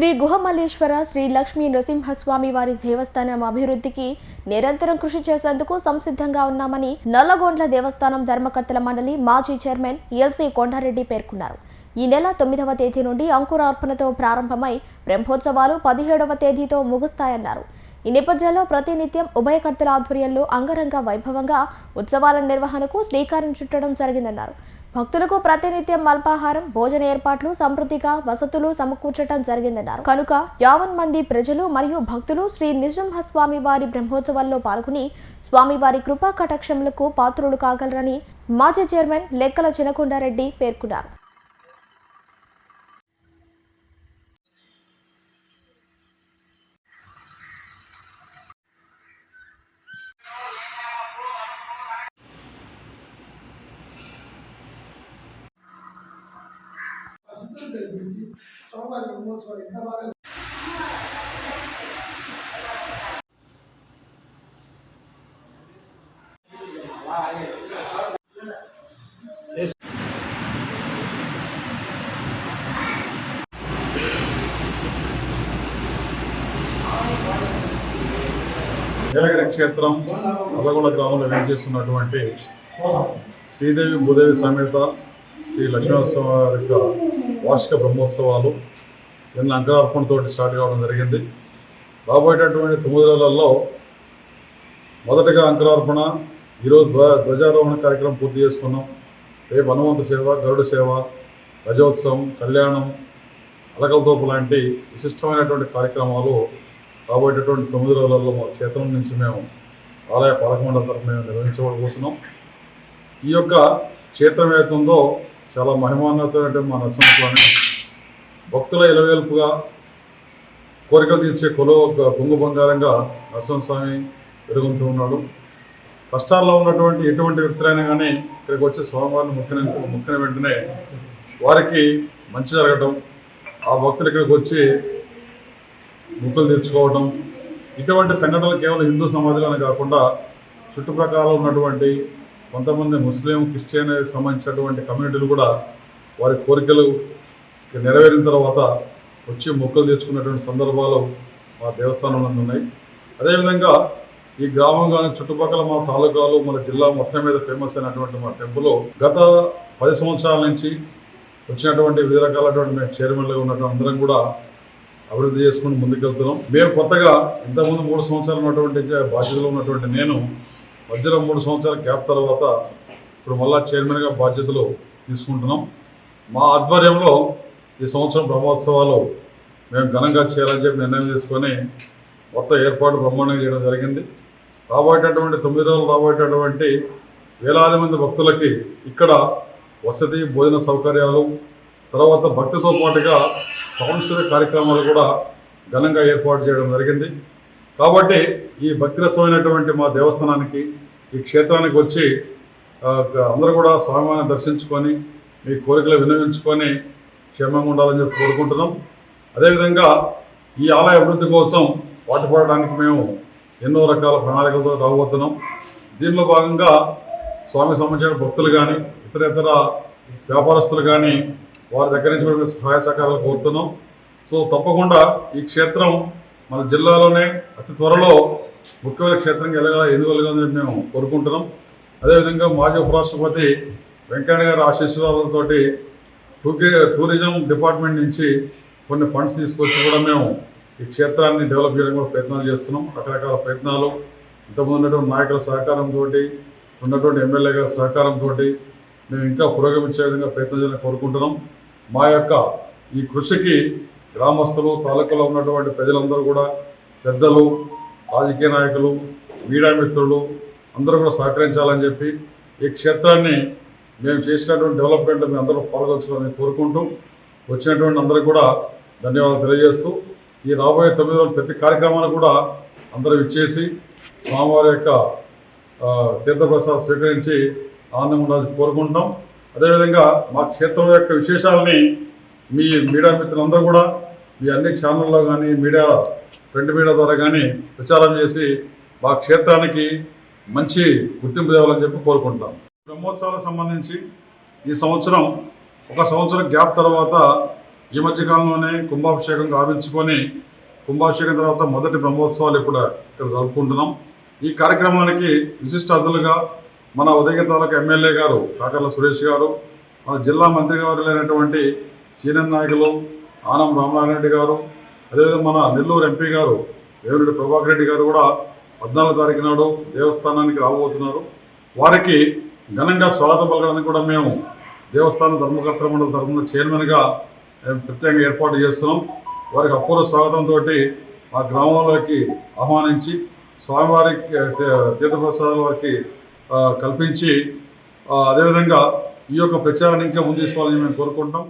శ్రీ గుహమల్లేశ్వర శ్రీ లక్ష్మీ నృసింహస్వామి వారి దేవస్థానం అభివృద్ధికి నిరంతరం కృషి చేసేందుకు సంసిద్ధంగా ఉన్నామని నల్లగొండ్ల దేవస్థానం ధర్మకర్తల మండలి మాజీ చైర్మన్ ఎల్సీ కొండారెడ్డి పేర్కొన్నారు. ఈ నెల తొమ్మిదవ తేదీ నుండి అంకురార్పణతో ప్రారంభమై బ్రహ్మోత్సవాలు పదిహేడవ తేదీతో ముగుస్తాయన్నారు. ఈ నేపథ్యంలో ప్రతినిత్యం ఉభయకర్తల ఆధ్వర్యంలో అంగరంగ వైభవంగా ఉత్సవాల నిర్వహణకు శ్రీకారం చుట్టడం జరిగిందన్నారు. భక్తులకు ప్రతినిత్యం అల్పాహారం భోజన ఏర్పాట్లు సమృద్ధిగా వసతులు సమకూర్చడం జరిగిందన్నారు. కనుక యావన్ మంది ప్రజలు మరియు భక్తులు శ్రీ నృసింహస్వామి వారి బ్రహ్మోత్సవాల్లో పాల్గొని స్వామివారి కృపా కటాక్షములకు పాత్రులు కాగలరని మాజీ చైర్మన్ లెక్కల చినకొండారెడ్డి పేర్కొన్నారు. ప్రసిద్ధం సోమవారి బ్రహ్మోత్సవాలు ఎంత బాగా నీలగిరి క్షేత్రం నల్లగొండ గ్రామంలో వేయించేస్తున్నటువంటి శ్రీదేవి భూదేవి సమేత శ్రీ లక్ష్మీనరసింహ యొక్క వార్షిక బ్రహ్మోత్సవాలు నిన్న అంకరార్పణతో స్టార్ట్ కావడం జరిగింది. రాబోయేటటువంటి తొమ్మిది రోజులలో మొదటగా అంకరార్పణ ఈరోజు ధ్వ ధ్వజారోహణ కార్యక్రమం పూర్తి చేసుకున్నాం. రేపు హనుమంత సేవ గరుడ సేవ రజోత్సవం కళ్యాణం అలకలతోపు లాంటి విశిష్టమైనటువంటి కార్యక్రమాలు రాబోయేటటువంటి తొమ్మిది రోజులలో మా క్షేత్రం నుంచి మేము ఆలయ పాలకమండలి తరఫు మేము నిర్వహించబడబోతున్నాం ఈ యొక్క క్షేత్రం ఏదైతుందో చాలా మహిమాన్నతమైనటువంటి మా నరసింహస్వామి. భక్తుల ఇలవేల్పుగా కోరికలు తీర్చే కొలువ పొంగు బంగారంగా నరసింహస్వామి పెరుగుతూ ఉన్నాడు. కష్టాల్లో ఉన్నటువంటి ఎటువంటి వ్యక్తులైనా కానీ ఇక్కడికి వచ్చి స్వామివారిని ముక్కిన ముక్కిన వెంటనే వారికి మంచి జరగటం ఆ భక్తులు ఇక్కడికి వచ్చి ముక్కులు తెచ్చుకోవటం ఇటువంటి సంఘటనలు కేవలం హిందూ సమాజంలోనే కాకుండా చుట్టుప్రక్కల ఉన్నటువంటి కొంతమంది ముస్లిం క్రిస్టియన్ సంబంధించినటువంటి కమ్యూనిటీలు కూడా వారి కోరికలు నెరవేరిన తర్వాత వచ్చి మొక్కలు తెచ్చుకున్నటువంటి సందర్భాలు మా దేవస్థానంలో ఉన్నాయి. అదేవిధంగా ఈ గ్రామం కానీ చుట్టుపక్కల మా తాలూకాలు మన జిల్లా మొత్తం మీద ఫేమస్ అయినటువంటి మా టెంపుల్ గత పది సంవత్సరాల నుంచి వచ్చినటువంటి వివిధ రకాలటువంటి మేము చైర్మన్లుగా ఉన్నటువంటి అందరం కూడా అభివృద్ధి చేసుకుని ముందుకెళ్తున్నాం. మేము కొత్తగా ఇంతకుముందు మూడు సంవత్సరాలు ఉన్నటువంటి బాధ్యతలో ఉన్నటువంటి నేను మధ్యలో మూడు సంవత్సరాల గ్యాప్ తర్వాత ఇప్పుడు మళ్ళా చైర్మన్గా బాధ్యతలు తీసుకుంటున్నాం. మా ఆధ్వర్యంలో ఈ సంవత్సరం బ్రహ్మోత్సవాలు మేము ఘనంగా చేయాలని చెప్పి నిర్ణయం తీసుకొని మొత్తం ఏర్పాటు బ్రహ్మాండంగా చేయడం జరిగింది. రాబోయేటటువంటి తొమ్మిది రోజులు రాబోయేటటువంటి వేలాది మంది భక్తులకి ఇక్కడ వసతి భోజన సౌకర్యాలు తర్వాత భక్తితో పాటుగా సాంస్కృతిక కార్యక్రమాలు కూడా ఘనంగా ఏర్పాటు చేయడం జరిగింది. కాబట్టి ఈ భక్తిరసమైనటువంటి మా దేవస్థానానికి ఈ క్షేత్రానికి వచ్చి అందరూ కూడా స్వామివారిని దర్శించుకొని మీ కోరికలు వినియోగించుకొని క్షేమంగా ఉండాలని చెప్పి కోరుకుంటున్నాం. అదేవిధంగా ఈ ఆలయ అభివృద్ధి కోసం పాటుపడడానికి మేము ఎన్నో రకాల ప్రణాళికలతో రాబోతున్నాం. దీనిలో భాగంగా స్వామి సంబంధించిన భక్తులు కానీ ఇతర ఇతర వ్యాపారస్తులు కానీ వారి దగ్గర నుంచి సహాయ సహకారాలు కోరుతున్నాం. సో తప్పకుండా ఈ క్షేత్రం మన జిల్లాలోనే అతి త్వరలో ముఖ్యమైన క్షేత్రంగా ఎలాగా ఎదుగులుగా మేము కోరుకుంటున్నాం. అదేవిధంగా మాజీ ఉపరాష్ట్రపతి వెంకయ్య గారి ఆశీస్సులతోటి టూకి టూరిజం డిపార్ట్మెంట్ నుంచి కొన్ని ఫండ్స్ తీసుకొచ్చి కూడా మేము ఈ క్షేత్రాన్ని డెవలప్ చేయడం కూడా ప్రయత్నాలు చేస్తున్నాం. రకరకాల ప్రయత్నాలు ఇంతకుముందు ఉన్నటువంటి నాయకుల సహకారంతో ఉన్నటువంటి ఎమ్మెల్యే గారి సహకారంతో మేము ఇంకా పురోగమించే విధంగా ప్రయత్నం చేయాలని కోరుకుంటున్నాం. మా యొక్క ఈ కృషికి గ్రామస్తులు తాలూకాలో ఉన్నటువంటి ప్రజలందరూ కూడా పెద్దలు రాజకీయ నాయకులు మీడియా మిత్రులు అందరూ కూడా సహకరించాలని చెప్పి ఈ క్షేత్రాన్ని మేము చేసినటువంటి డెవలప్మెంట్ మీ అందరూ పాల్గొచ్చుకోవాలని కోరుకుంటూ వచ్చినటువంటి అందరికీ కూడా ధన్యవాదాలు తెలియజేస్తూ ఈ రాబోయే తొమ్మిది రోజులు ప్రతి కార్యక్రమాన్ని కూడా అందరూ ఇచ్చేసి స్వామివారి యొక్క తీర్థప్రసాద్ స్వీకరించి ఆనందం ఉండాలని కోరుకుంటున్నాం. అదేవిధంగా మా క్షేత్రం యొక్క విశేషాలని మీ మీడియా మిత్రులందరూ కూడా మీ అన్ని ఛానల్లో కానీ మీడియా ప్రింట్ మీడియా ద్వారా కానీ ప్రచారం చేసి మా క్షేత్రానికి మంచి గుర్తింపు తేవాలని చెప్పి కోరుకుంటాం బ్రహ్మోత్సవాలకు సంబంధించి ఈ సంవత్సరం ఒక సంవత్సరం గ్యాప్ తర్వాత ఈ మధ్యకాలంలోనే కుంభాభిషేకం గావించుకొని కుంభాభిషేకం తర్వాత మొదటి బ్రహ్మోత్సవాలు ఇప్పుడు ఇక్కడ జరుపుకుంటున్నాం. ఈ కార్యక్రమానికి విశిష్ట అతిథులుగా మన ఉదయగిరి తాలూకా ఎమ్మెల్యే గారు కాకర్ల సురేష్ గారు మన జిల్లా మంత్రి గారు లేనటువంటి సీనియర్ నాయకులు ఆనం రామనారాయణ రెడ్డి గారు అదేవిధంగా మన నెల్లూరు ఎంపీ గారు వేమిరెడ్డి ప్రభాకర్ రెడ్డి గారు కూడా పద్నాలుగు తారీఖు నాడు దేవస్థానానికి రాబోతున్నారు. వారికి ఘనంగా స్వాగతం పలకడానికి కూడా మేము దేవస్థాన ధర్మకర్తల మండలి తరఫున చైర్మన్గా మేము ప్రత్యేకంగా ఏర్పాటు చేస్తున్నాం. వారికి అపూర్వ స్వాగతంతో మా గ్రామంలోకి ఆహ్వానించి స్వామివారికి తీ- తీర్థప్రసాదాలు వారికి కల్పించి అదేవిధంగా ఈ యొక్క ప్రచారాన్ని ఇంకా ముందు తీసుకోవాలని మేము కోరుకుంటాం